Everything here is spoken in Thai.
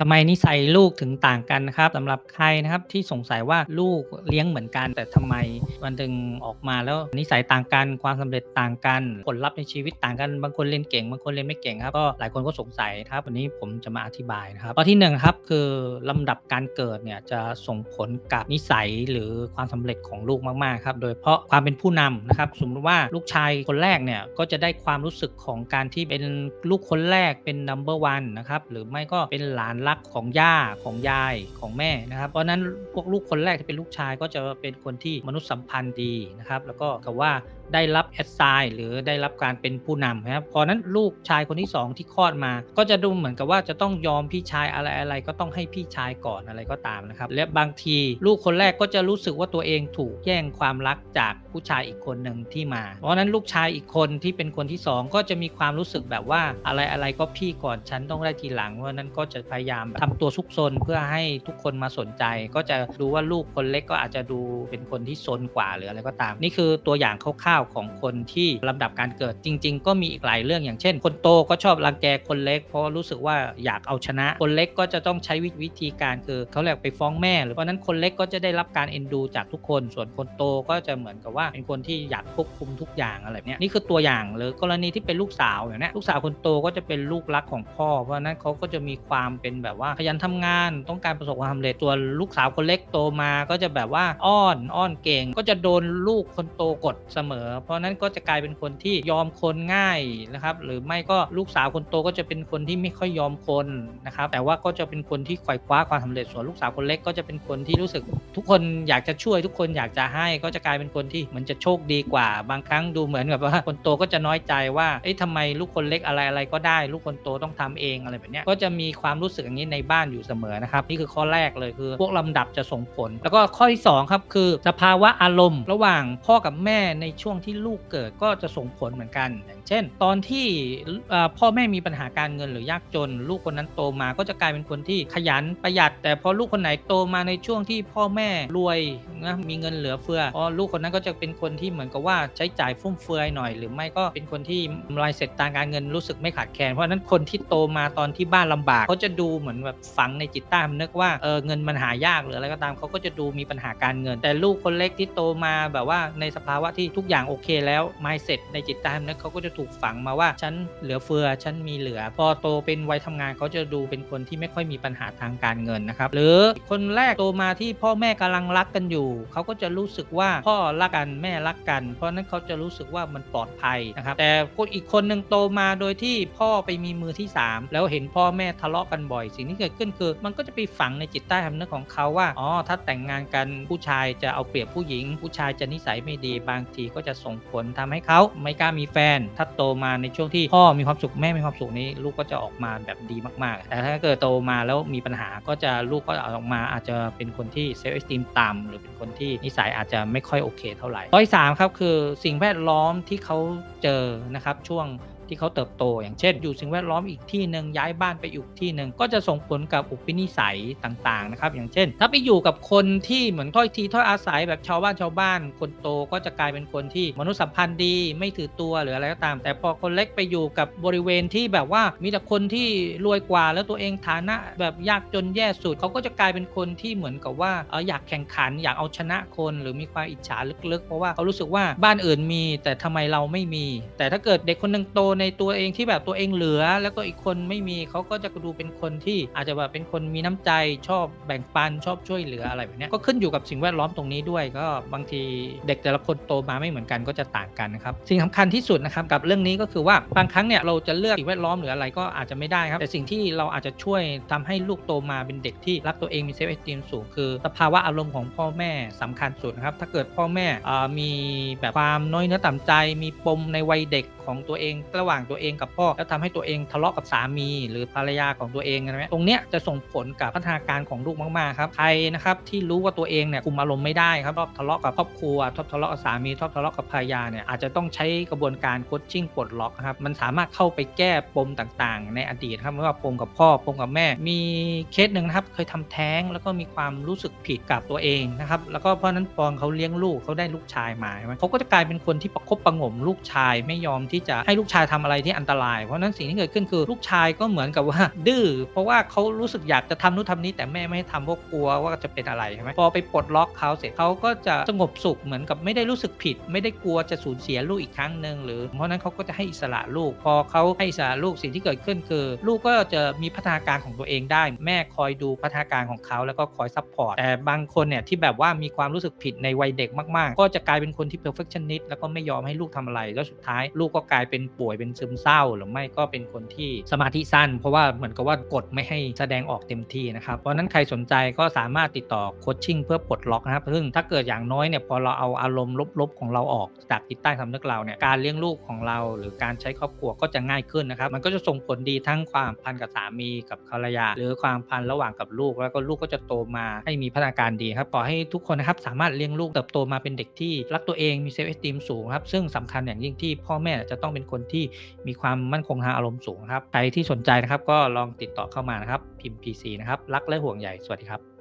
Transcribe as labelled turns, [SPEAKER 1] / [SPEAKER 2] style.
[SPEAKER 1] ทำไมนิสัยลูกถึงต่างกันนะครับสำหรับใครนะครับที่สงสัยว่าลูกเลี้ยงเหมือนกัน แต่ทำไมมันถึงออกมาแล้วนิสัยต่างกันความสำเร็จต่างกัน ผลลัพธ์ในชีวิตต่างกันบางคนเรียนเก่งบางคนเรียนไม่เก่งครับก็หลายคนก็สงสัยครับวันนี้ผมจะมาอธิบายนะครับข้อที่หนึ่งครับคือลำดับการเกิดเนี่ยจะส่งผลกับนิสัยหรือความสำเร็จของลูกมากๆครับโดยเฉพาะความเป็นผู้นำนะครับสมมติว่าลูกชายคนแรกเนี่ยก็จะได้ความรู้สึกของการที่เป็นลูกคนแรกเป็น number one นะครับหรือไม่ก็เป็นหลานรักของย่าของยายของแม่นะครับ เพราะนั้นพวกลูกคนแรกที่เป็นลูกชายก็จะเป็นคนที่มนุษยสัมพันธ์ดีนะครับ แล้วก็กับว่าได้รับแอดไซน์หรือได้รับการเป็นผู้นำนะครับพอนั้นลูกชายคนที่ 2 ที่คลอดมา ก็จะดูเหมือนกับว่าจะต้องยอมพี่ชายอะไรอะไรก็ต้องให้พี่ชายก่อนอะไรก็ตามนะครับ และบางทีลูกคนแรกก็จะรู้สึกว่าตัวเองถูกแย่งความรักจากผู้ชายอีกคนหนึ่งที่มา เพราะนั้นลูกชายอีกคนที่เป็นคนที่ 2 ก็จะมีความรู้สึกแบบว่าอะไรอะไรก็พี่ก่อนฉันต้องได้ทีหลัง เพราะนั้นก็จะพยายามทำตัวซุกซนเพื่อให้ทุกคนมาสนใจ ก็จะดูว่าลูกคนเล็กก็อาจจะดูเป็นคนที่ซนกว่าหรืออะไรก็ตาม นี่คือตัวอย่างคร่าวๆของคนที่ลำดับการเกิดจริง ๆ ก็มีอีกหลายเรื่องอย่างเช่น คนโตก็ชอบรังแกคนเล็ก เพราะรู้สึกว่าอยากเอาชนะ คนเล็กก็จะต้องใช้วิธีการคือเขาเรียกไปฟ้องแม่หรือเพราะนั้นคนเล็กก็จะได้รับการเอ็นดูจากทุกคน ส่วนคนโตก็จะเหมือนกับว่าเป็นคนที่อยากควบคุมทุกอย่างอะไรเนี้ยนี่คือตัวอย่างหรือกรณีที่เป็นลูกสาวอย่างนี้ยลูกสาวคนโตก็จะเป็นลูกรักของพ่อ เพราะนั้นเขาก็จะมีความเป็นแบบว่าขยันทำงาน ต้องการประสบความสำเร็จตัวลูกสาวคนเล็กโตมาก็จะแบบว่าอ้อนอ้อนเก่ง ก็จะโดนลูกคนโตกดเสมอเพราะนั้นก็จะกลายเป็นคนที่ยอมคนง่ายนะครับ หรือไม่ก็ลูกสาวคนโตก็จะเป็นคนที่ไม่ค่อยยอมคนนะครับ แต่ว่าก็จะเป็นคนที่ไขว่คว้าความสำเร็จส่วนลูกสาวคนเล็กก็จะเป็นคนที่รู้สึก ทุกคนอยากจะช่วยทุกคนอยากจะให้ก็จะกลายเป็นคนที่เหมือนจะโชคดีกว่า บางครั้งดูเหมือนกับว่าคนโตก็จะน้อยใจว่าเอ้ยทำไมลูกคนเล็กอะไรอะไรก็ได้ ลูกคนโตต้องทำเองอะไรแบบเนี้ยก็จะมีความรู้สึกอย่างนี้ในบ้านอยู่เสมอนะครับนี่คือข้อแรกเลยคือ พวกลำดับจะส่งผล แล้วก็ข้อที่2ครับคือสภาวะอารมณ์ ระหว่างพ่อกับแม่ในช่วงที่ลูกเกิดก็จะส่งผลเหมือนกัน อย่างเช่น ตอนที่พ่อแม่มีปัญหาการเงินหรือยากจน ลูกคนนั้นโตมาก็จะกลายเป็นคนที่ขยันประหยัด แต่พอลูกคนไหนโตมาในช่วงที่พ่อแม่รวยนะมีเงินเหลือเฟือพอลูกคนนั้นก็จะเป็นคนที่เหมือนกับว่าใช้จ่ายฟุ่มเฟือยหน่อย หรือไม่ก็เป็นคนที่รายเสร็จทางการเงินรู้สึกไม่ขาดแคลนเพราะนั้นคนที่โตมาตอนที่บ้านลำบากเขาจะดูเหมือนแบบฝังในจิตใต้สำนึกว่าเออเงินมันหายากหรืออะไรก็ตามเขาก็จะดูมีปัญหาการเงิน แต่ลูกคนเล็กที่โตมาแบบว่าในสภาวะที่ทุกอย่างโอเคแล้วไม่เสร็จในจิตใต้สำนึกเขาก็จะถูกฝังมาว่าฉันเหลือเฟือฉันมีเหลือ พอโตเป็นวัยทำงานเขาจะดูเป็นคนที่ไม่ค่อยมีปัญหาทางการเงินนะครับหรือคนแรกโตมาที่พ่อแม่กำลังรักกันอยู่ เขาก็จะรู้สึกว่าพ่อรักกันแม่รักกัน เพราะนั้นเขาจะรู้สึกว่ามันปลอดภัยนะครับแต่คนอีกคนหนึ่งโตมาโดยที่พ่อไปมีมือที่ 3 แล้วเห็นพ่อแม่ทะเลาะกันบ่อย สิ่งที่เกิดขึ้นคือ มันก็จะไปฝังในจิตใต้สำนึกของเขาว่าอ๋อถ้าแต่งงานกันผู้ชายจะเอาเปรียบผู้หญิง ผู้ชายจะนิสัยไม่ดีบางทีก็จะส่งผลทำให้เขาไม่กล้ามีแฟน ถ้าโตมาในช่วงที่พ่อมีความสุขแม่มีความสุขนี้ ลูกก็จะออกมาแบบดีมากๆ แต่ถ้าเกิดโตมาแล้วมีปัญหาก็จะลูกก็ออกมาอาจจะเป็นคนที่เซลล์เอสติมต่ำหรือเป็นคนที่นิสัยอาจจะไม่ค่อยโอเคเท่าไหร่ข้อที่สามครับคือสิ่งแวดล้อมที่เขาเจอนะครับช่วง ที่เขาเติบโต อย่างเช่น อยู่สิ่งแวดล้อมอีกที่หนึ่งย้ายบ้านไปอยู่ที่หนึ่งก็จะส่งผลกับอุปนิสัยต่างๆนะครับอย่างเช่น ถ้าไปอยู่กับคนที่เหมือนถ้อยทีถ้อยอาศัยแบบชาวบ้านชาวบ้าน คนโตก็จะกลายเป็นคนที่มนุษยสัมพันธ์ดีไม่ถือตัวหรืออะไรก็ตาม แต่พอคนเล็กไปอยู่กับบริเวณที่แบบว่ามีแต่คนที่รวยกว่า แล้วตัวเองฐานะแบบยากจนแย่สุดเขาก็จะกลายเป็นคนที่เหมือนกับว่าเอออยากแข่งขัน อยากเอาชนะคน หรือมีความอิจฉาลึกๆ เพราะว่าเขารู้สึกว่าบ้านอื่นมี แต่ทำไมเราไม่มี แต่ถ้าเกิดเด็กคนหนึ่งโตในตัวเองที่แบบตัวเองเหลือ แล้วก็อีกคนไม่มีเขาก็จะดูเป็นคนที่อาจจะแบบเป็นคนมีน้ำใจชอบแบ่งปันชอบช่วยเหลืออะไรแบบนี้ก็ขึ้นอยู่กับสิ่งแวดล้อมตรงนี้ด้วย ก็บางทีเด็กแต่ละคนโตมาไม่เหมือนกันก็จะต่างกันนะครับสิ่งสำคัญที่สุดนะครับกับเรื่องนี้ก็คือว่าบางครั้งเนี่ยเราจะเลือกสิ่งแวดล้อมหรืออะไรก็อาจจะไม่ได้ครับแต่สิ่งที่เราอาจจะช่วยทำให้ลูกโตมาเป็นเด็กที่รักตัวเองมีเซลล์เอสติมสูงคือสภาวะอารมณ์ของพ่อแม่สำคัญสุดนะครับถ้าเกิดพ่อแม่มีแบบความน้อยเนื้อต่ำใจ มีปมในวัยเด็กของตัวเอง ระหว่างตัวเองกับพ่อ แล้วทำให้ตัวเองทะเลาะกับสามี หรือภรรยาของตัวเองนะไหมตรงเนี้ยจะส่งผลกับพัฒนาการของลูกมากๆครับใครนะครับที่รู้ว่าตัวเองเนี่ยคุมอารมณ์ไม่ได้ครับชอบทะเลาะกับครอบครัวชอบทะเลาะกับสามีชอบทะเลาะกับภรรยาเนี่ยอาจจะต้องใช้กระบวนการโคชชิ่งปลดล็อกครับมันสามารถเข้าไปแก้ปมต่างๆ ในอดีตครับไม่ว่าปมกับพ่อปมกับแม่ มีเคสหนึ่งนะครับเคยทำแท้งแล้วก็มีความรู้สึกผิดกับตัวเองนะครับแล้วก็เพราะนั้นปองเขาเลี้ยงลูกเขาได้ลูกชายมาใช่ไหมเขาก็จะกลายเป็นคนที่ประคบประงมลูกชายไม่ยอมทที่จะให้ลูกชายทำอะไรที่อันตราย เพราะนั้นสิ่งที่เกิดขึ้นคือลูกชายก็เหมือนกับว่า ดื้อเพราะว่าเขารู้สึกอยากจะทำนู่นทำนี้ แต่แม่ไม่ให้ทำเพราะกลัวว่าจะเป็นอะไรใช่ไหมพอไปปลดล็อกเขาเสร็จเขาก็จะสงบสุขเหมือนกับไม่ได้รู้สึกผิด ไม่ได้กลัวจะสูญเสียลูกอีกครั้งหนึ่งหรือ เพราะนั้นเขาก็จะให้อิสระลูก พอเขาให้อิสระลูกสิ่งที่เกิดขึ้นคือ ลูกก็จะมีพัฒนาการของตัวเองได้ แม่คอยดูพัฒนาการของเขาแล้วก็คอยซัพพอร์ตแต่บางคนเนี่ยที่แบบว่ามีความรู้สึกผิดในวัยเด็กมากๆ ก็จะกลายเป็นคนที่ perfectionist แล้วก็ไม่ยอมให้ลูกทำอะไรแล้วสุดท้ายลูกก็กลายเป็นป่วยเป็นซึมเศร้า หรือไม่ก็เป็นคนที่สมาธิสั้น เพราะว่าเหมือนกับว่ากดไม่ให้แสดงออกเต็มที่นะครับ เพราะนั้นใครสนใจก็สามารถติดต่อโคชชิ่งเพื่อปลดล็อกนะครับ ซึ่งถ้าเกิดอย่างน้อยเนี่ยพอเราเอาอารมณ์ลบๆของเราออกจากจิตใต้สำนึกเราเนี่ยการเลี้ยงลูกของเรา หรือการใช้ครอบครัวก็จะง่ายขึ้นนะครับ มันก็จะส่งผลดีทั้งความพันกับสามีกับภรรยา หรือความพันระหว่างกับลูก แล้วก็ลูกก็จะโตมาให้มีพัฒนาการดีครับขอให้ทุกคนนะครับสามารถเลี้ยงลูกเติบโตมาเป็นเด็กที่รักตัวเองมีเซลฟ์เอสติมสูงครับซึ่งสำคัญอย่างยิ่งที่พ่อแม่จะะต้องเป็นคนที่มีความมั่นคงทางอารมณ์สูงครับใครที่สนใจนะครับก็ลองติดต่อเข้ามานะครับพิมพ์ PC นะครับรักและห่วงใหญ่สวัสดีครับ